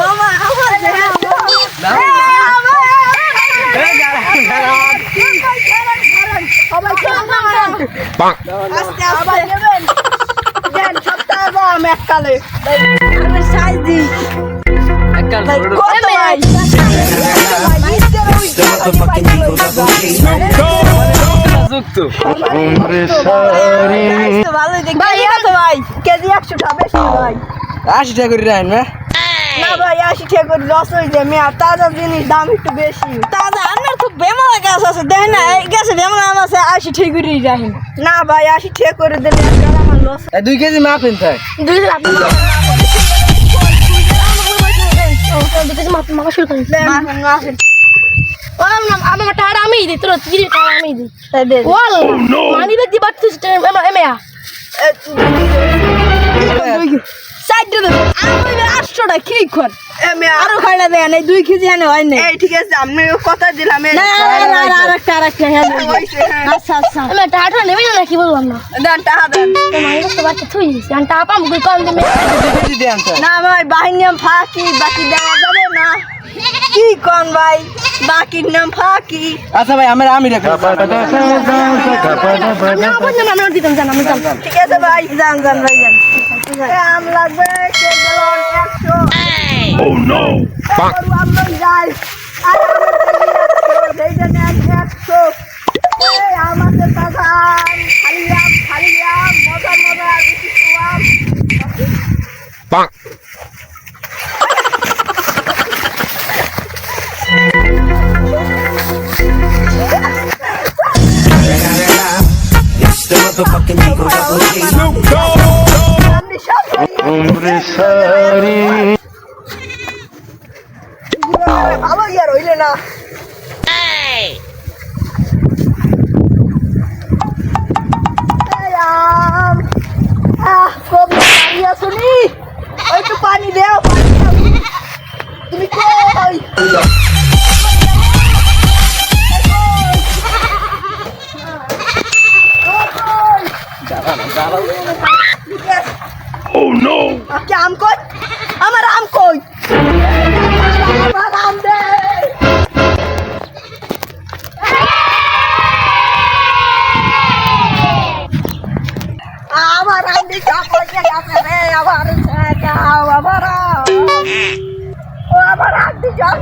মামা আমার দেহ সবাই আস্তে আস্তে নেবেন দেন সপ্তাহে দাম এককালে সাইজ দিই ভাই কত ভাই দেখি আছে ভাই কেজি একশো টাকা বেশি ভাই আশি টাকা করে রাখেন না না ভাই আশি টাকা করে লস হয়ে যায় মেয়া তাজা জিনিস দাম একটু বেশি তাজা আপনার খুব বেমালা গাছ আছে দেখেন না এই গাছে বেমালা আম আছে আশি টাকা করে রাখেন না ভাই আশি টাকা করে দিলে আমার লস দুই কেজি মাপেন তাই দুই আপনি আমার টাকা আমি দিই তোর তিরি টাকা আমি দিই। ওয়াল মানি ব্যাগ দি বাচ্চা এমা এমা আটশোটা কি কর আরও খাইলা দেয় নাই দুই কেজি এনে হয় নাই। ঠিক আছে আমি কথা দিলাম আরেকটা আরেকটা আচ্ছা আচ্ছা। আমি টাকা নেবে না কি বললাম না। দেন টাকা দেন। ব্যাগ বাচ্চা থুই দিছি আমি টাকা পাবো কম দিবে দুই কেজি দেন তাই না ভাই বাহির ফাঁকি বাকি দেওয়া যাবে না। কন ভাই? বাকির নাম ফাকি। আচ্ছা ভাই আমার আমি আমি ঠিক আছে ভাই যান যান ভাই যান। এ, আম লাগবে একশো। ও নো আমরা আপনি সব ভালো ইয়ার হইলে না আপনি আম কই? আমার আম কই? আম দে। আমার আম দি সব হয়ে গেছে রে আমার দাও আমার আম। ও, আমার আম দি শেষ